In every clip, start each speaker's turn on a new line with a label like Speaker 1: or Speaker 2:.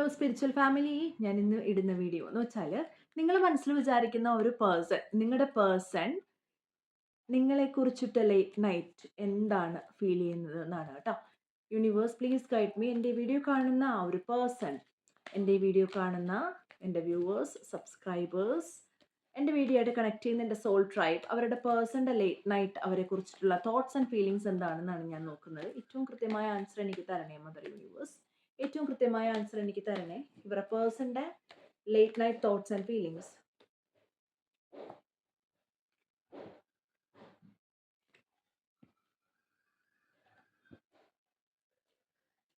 Speaker 1: Hello spiritual family ഞാൻ ഇന്ന് ഇടുന്ന വീഡിയോ എന്ന് വെച്ചാൽ നിങ്ങൾ മനസ്സിൽ വിചാരിക്കുന്ന ഒരു പേഴ്സൺ നിങ്ങളുടെ പേഴ്സൺ നിങ്ങളെക്കുറിച്ചിട്ട് ലേറ്റ് നൈറ്റ് എന്താണ് ഫീൽ ചെയ്യുന്നത് എന്നാണ് കേട്ടോ. യൂണിവേഴ്സ് പ്ലീസ് ഗൈഡ് മീ എന്റെ വീഡിയോ കാണുന്ന ആ ഒരു പേഴ്സൺ എന്റെ വീഡിയോ കാണുന്ന എന്റെ വ്യൂവേഴ്സ് സബ്സ്ക്രൈബേഴ്സ് എന്റെ വീഡിയോ ആയിട്ട് കണക്ട് ചെയ്യുന്ന എന്റെ സോൾ ട്രൈബ് അവരുടെ പേഴ്സന്റെ ലേറ്റ് നൈറ്റ് അവരെ കുറിച്ചിട്ടുള്ള തോട്ട്സ് ആൻഡ് ഫീലിങ്സ് എന്താണെന്നാണ് ഞാൻ നോക്കുന്നത്. ഏറ്റവും കൃത്യമായ ആൻസർ എനിക്ക് തരണേ മദർ യൂണിവേഴ്സ് ഏറ്റവും കൃത്യമായ ആൻസർ എനിക്ക് തരണേ. ഇവരുടെ പേഴ്സന്റെ late night thoughts and feelings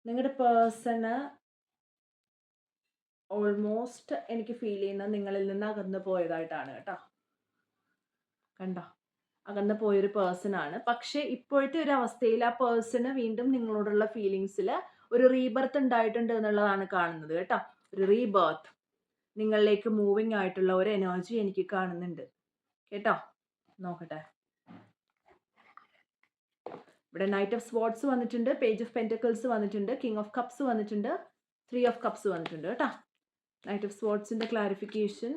Speaker 1: നിങ്ങളുടെ പേഴ്സണ് ഓൾമോസ്റ്റ് എനിക്ക് ഫീൽ ചെയ്യുന്നത് നിങ്ങളിൽ നിന്ന് അകന്നു പോയതായിട്ടാണ് കേട്ടോ. കണ്ടോ? അകന്നു പോയൊരു പേഴ്സൺ ആണ്. പക്ഷേ ഇപ്പോഴത്തെ ഒരു അവസ്ഥയിൽ ആ പേഴ്സണ് വീണ്ടും നിങ്ങളോടുള്ള ഫീലിങ്സിൽ ഒരു റീബർത്ത് ഉണ്ടായിട്ടുണ്ട് എന്നുള്ളതാണ് കാണുന്നത് കേട്ടോ. ഒരു റീബർത്ത് നിങ്ങളിലേക്ക് മൂവിങ് ആയിട്ടുള്ള ഒരു എനർജി എനിക്ക് കാണുന്നുണ്ട്. കേട്ടോ? നോക്കട്ടെ. ഇവിടെ നൈറ്റ് ഓഫ് സ്പോർട്സ് വന്നിട്ടുണ്ട് പേജ് ഓഫ് പെന്റക്കിൾസ് വന്നിട്ടുണ്ട് കിങ് ഓഫ് കപ്സ് വന്നിട്ടുണ്ട് ത്രീ ഓഫ് കപ്സ് വന്നിട്ടുണ്ട് കേട്ടോ. Knight of സ്പോർട്സിന്റെ clarification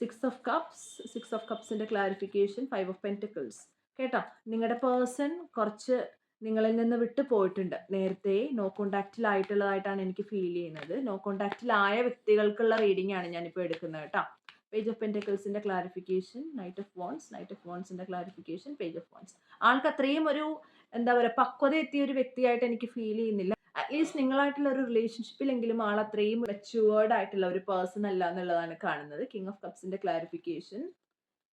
Speaker 1: six of cups six of കപ്സിന്റെ clarification five of pentacles കേട്ടോ? നിങ്ങളുടെ പേഴ്സൺ കുറച്ച് നിങ്ങളിൽ നിന്ന് വിട്ടു പോയിട്ടുണ്ട്. നേരത്തെ നോ കോണ്ടാക്റ്റിലായിട്ടുള്ളതായിട്ടാണ് എനിക്ക് ഫീൽ ചെയ്യുന്നത്. നോ കോണ്ടാക്റ്റിലായ വ്യക്തികൾക്കുള്ള റീഡിംഗ് ആണ് ഞാനിപ്പോൾ എടുക്കുന്നത് കേട്ടോ page of പെന്റക്കിൾസിന്റെ clarification knight of wands knight of വോൺസിന്റെ clarification page of wands ആൾക്ക് അത്രയും ഒരു എന്താ പറയുക പക്വത എത്തിയ ഒരു വ്യക്തിയായിട്ട് എനിക്ക് ഫീൽ ചെയ്യുന്നില്ല. അറ്റ്ലീസ്റ്റ് നിങ്ങളായിട്ടുള്ള ഒരു റിലേഷൻഷിപ്പിലെങ്കിലും ആൾ അത്രയും മെച്ചുവേർഡ് ആയിട്ടുള്ള ഒരു പേഴ്സൺ അല്ല എന്നുള്ളതാണ് കാണുന്നത്. King of കപ്സിന്റെ clarification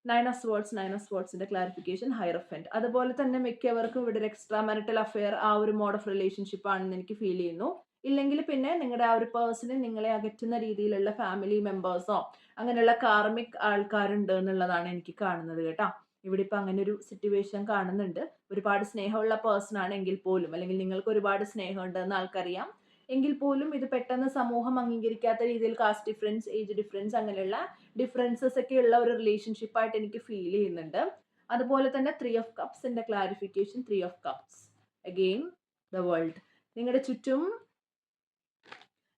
Speaker 1: nine of swords nine of സ്പോർട്സിന്റെ clarification hierophant അതുപോലെ തന്നെ മിക്കവർക്കും ഇവിടെ ഒരു എക്സ്ട്രാ മാരിറ്റൽ അഫെയർ ആ ഒരു മോഡ് ഓഫ് റിലേഷൻഷിപ്പ് ആണെന്ന് എനിക്ക് ഫീൽ ചെയ്യുന്നു. ഇല്ലെങ്കിൽ പിന്നെ നിങ്ങളുടെ ആ ഒരു പേഴ്സണ് നിങ്ങളെ അകറ്റുന്ന രീതിയിലുള്ള ഫാമിലി മെമ്പേഴ്സോ അങ്ങനെയുള്ള കാർമിക് ആൾക്കാരുണ്ട് എന്നുള്ളതാണ് എനിക്ക് കാണുന്നത് കേട്ടോ. ഇവിടെ ഇപ്പം അങ്ങനെ ഒരു സിറ്റുവേഷൻ കാണുന്നുണ്ട്. ഒരുപാട് സ്നേഹമുള്ള പേഴ്സൺ ആണെങ്കിൽ പോലും അല്ലെങ്കിൽ നിങ്ങൾക്ക് ഒരുപാട് സ്നേഹമുണ്ടെന്ന് ആൾക്കറിയാം. എങ്കിൽ പോലും ഇത് പെട്ടെന്ന് സമൂഹം അംഗീകരിക്കാത്ത രീതിയിൽ കാസ്റ്റ് ഡിഫറൻസ് ഏജ് ഡിഫറൻസ് അങ്ങനെയുള്ള ഡിഫറൻസസ് ഒക്കെ ഉള്ള ഒരു റിലേഷൻഷിപ്പായിട്ട് എനിക്ക് ഫീൽ ചെയ്യുന്നുണ്ട്. അതുപോലെ തന്നെ three of കപ്സിന്റെ clarification three of cups again the world നിങ്ങളുടെ ചുറ്റും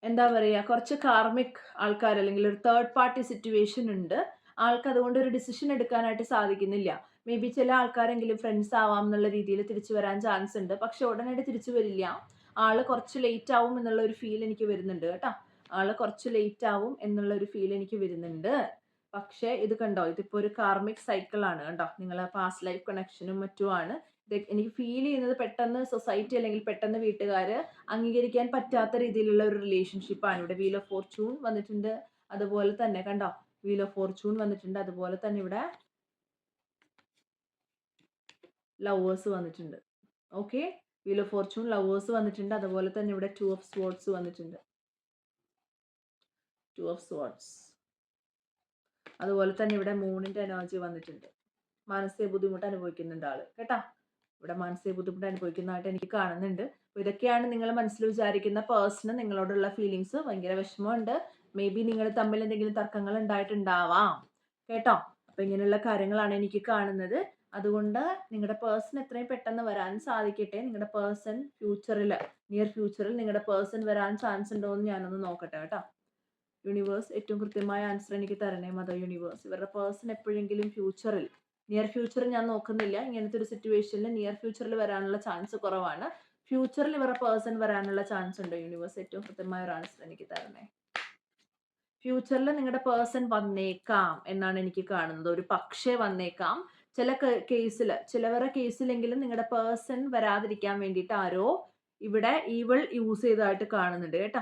Speaker 1: എന്താ പറയുക കുറച്ച് കാർമിക് ആൾക്കാർ അല്ലെങ്കിൽ ഒരു തേർഡ് പാർട്ടി സിറ്റുവേഷൻ ഉണ്ട്. ആൾക്ക് അതുകൊണ്ട് ഒരു ഡിസിഷൻ എടുക്കാനായിട്ട് സാധിക്കുന്നില്ല. മേ ബി ചില ആൾക്കാരെങ്കിലും ഫ്രണ്ട്സ് ആവാം എന്നുള്ള രീതിയിൽ തിരിച്ചു വരാൻ ചാൻസ് ഉണ്ട്. പക്ഷെ ഉടനടി തിരിച്ചു വരില്ല. ആൾ കുറച്ച് ലേറ്റ് ആവും എന്നുള്ള ഒരു ഫീൽ എനിക്ക് വരുന്നുണ്ട് കേട്ടോ. ആൾ കുറച്ച് ലേറ്റ് ആവും എന്നുള്ള ഒരു ഫീൽ എനിക്ക് വരുന്നുണ്ട്. പക്ഷേ ഇത് കണ്ടോ? ഇതിപ്പോ ഒരു കാർമിക് സൈക്കിൾ ആണ് കണ്ടോ നിങ്ങളെ പാസ്റ്റ് ലൈഫ് കണക്ഷനും മറ്റുമാണ്. ഇത് എനിക്ക് ഫീൽ ചെയ്യുന്നത് പെട്ടെന്ന് സൊസൈറ്റി അല്ലെങ്കിൽ പെട്ടെന്ന് വീട്ടുകാർ അംഗീകരിക്കാൻ പറ്റാത്ത രീതിയിലുള്ള ഒരു റിലേഷൻഷിപ്പാണ് ഇവിടെ വീൽ ഓഫ് ഫോർച്യൂൺ വന്നിട്ടുണ്ട്. അതുപോലെ തന്നെ കണ്ടോ? വീൽ ഓഫ് ഫോർച്യൂൺ വന്നിട്ടുണ്ട്. അതുപോലെ തന്നെ ഇവിടെ ലവേഴ്സ് വന്നിട്ടുണ്ട്. Okay wheel of fortune lovers വന്നിട്ടുണ്ട്. അതുപോലെ തന്നെ ഇവിടെ ടു ഓഫ് സ്വാർഡ്സ് വന്നിട്ടുണ്ട്. ടു ഓഫ് സ്വാർഡ്സ് അതുപോലെ തന്നെ ഇവിടെ മൂണിന്റെ എനർജി വന്നിട്ടുണ്ട്. മാനസിക ബുദ്ധിമുട്ട് അനുഭവിക്കുന്നുണ്ട് ആൾ. കേട്ടാ? ഇവിടെ മാനസിക ബുദ്ധിമുട്ട് അനുഭവിക്കുന്നതായിട്ട് എനിക്ക് കാണുന്നുണ്ട്. ഇതൊക്കെയാണ് നിങ്ങൾ മനസ്സിൽ വിചാരിക്കുന്ന പേഴ്സണ് നിങ്ങളോടുള്ള ഫീലിങ്സ് ഭയങ്കര വിഷമമുണ്ട്. മേ ബി നിങ്ങൾ തമ്മിൽ എന്തെങ്കിലും തർക്കങ്ങൾ ഉണ്ടായിട്ടുണ്ടാവാം. കേട്ടോ? അപ്പൊ ഇങ്ങനെയുള്ള കാര്യങ്ങളാണ് എനിക്ക് കാണുന്നത്. അതുകൊണ്ട് നിങ്ങളുടെ പേഴ്സൺ എത്രയും പെട്ടെന്ന് വരാൻ സാധിക്കട്ടെ. നിങ്ങളുടെ പേഴ്സൺ ഫ്യൂച്ചറിൽ നിയർ ഫ്യൂച്ചറിൽ നിങ്ങളുടെ പേഴ്സൺ വരാൻ ചാൻസ് ഉണ്ടോ എന്ന് ഞാനൊന്ന് നോക്കട്ടെ കേട്ടോ. യൂണിവേഴ്സ് ഏറ്റവും കൃത്യമായ ആൻസർ എനിക്ക് തരണേ മദർ യൂണിവേഴ്സ് ഇവരുടെ പേഴ്സൺ എപ്പോഴെങ്കിലും ഫ്യൂച്ചറിൽ നിയർ ഫ്യൂച്ചറിൽ ഞാൻ നോക്കുന്നില്ല. ഇങ്ങനത്തെ ഒരു സിറ്റുവേഷനിൽ നിയർ ഫ്യൂച്ചറിൽ വരാനുള്ള ചാൻസ് കുറവാണ്. ഫ്യൂച്ചറിൽ ഇവരുടെ പേഴ്സൺ വരാനുള്ള ചാൻസ് ഉണ്ടോ. യൂണിവേഴ്സ് ഏറ്റവും കൃത്യമായ ഒരു ആൻസർ എനിക്ക് തരണേ. ഫ്യൂച്ചറിൽ നിങ്ങളുടെ പേഴ്സൺ വന്നേക്കാം എന്നാണ് എനിക്ക് കാണുന്നത്. ഒരു പക്ഷേ വന്നേക്കാം. ചില കേസിൽ ചിലവരുടെ കേസിലെങ്കിലും നിങ്ങളുടെ പേഴ്സൺ വരാതിരിക്കാൻ വേണ്ടിയിട്ട് ആരോ ഇവിടെ ഈവൾ യൂസ് ചെയ്തതായിട്ട് കാണുന്നുണ്ട് കേട്ടോ.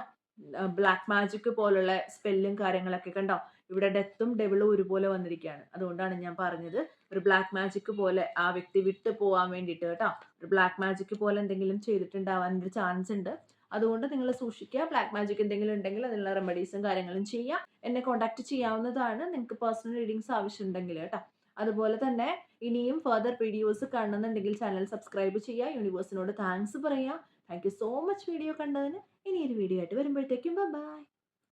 Speaker 1: ബ്ലാക്ക് മാജിക് പോലുള്ള സ്പെല്ലും കാര്യങ്ങളൊക്കെ കണ്ടോ? ഇവിടെ ഡെത്തും ഡെവിളും ഒരുപോലെ വന്നിരിക്കുകയാണ് അതുകൊണ്ടാണ് ഞാൻ പറഞ്ഞത് ഒരു ബ്ലാക്ക് മാജിക് പോലെ ആ വ്യക്തി വിട്ടു പോകാൻ വേണ്ടിയിട്ട് കേട്ടോ. ഒരു ബ്ലാക്ക് മാജിക് പോലെ എന്തെങ്കിലും ചെയ്തിട്ടുണ്ടാവാൻ ഒരു ചാൻസ് ഉണ്ട്. അതുകൊണ്ട് നിങ്ങൾ സൂക്ഷിക്കുക. ബ്ലാക്ക് മാജിക് എന്തെങ്കിലും ഉണ്ടെങ്കിൽ അതിനുള്ള റെമഡീസും കാര്യങ്ങളും ചെയ്യാം. എന്നെ കോൺടാക്ട് ചെയ്യാവുന്നതാണ്. നിങ്ങൾക്ക് പേഴ്സണൽ റീഡിങ്സ് ആവശ്യമുണ്ടെങ്കിൽ കേട്ടോ. അതുപോലെ തന്നെ ഇനിയും ഫർദർ വീഡിയോസ് കാണുന്നുണ്ടെങ്കിൽ ചാനൽ സബ്സ്ക്രൈബ് ചെയ്യുക യൂണിവേഴ്സിനോട് താങ്ക്സ് പറയുക. താങ്ക് സോ മച്ച് വീഡിയോ കണ്ടതിന്. ഇനിയൊരു വീഡിയോ ആയിട്ട് വരുമ്പോഴത്തേക്കും ബൈ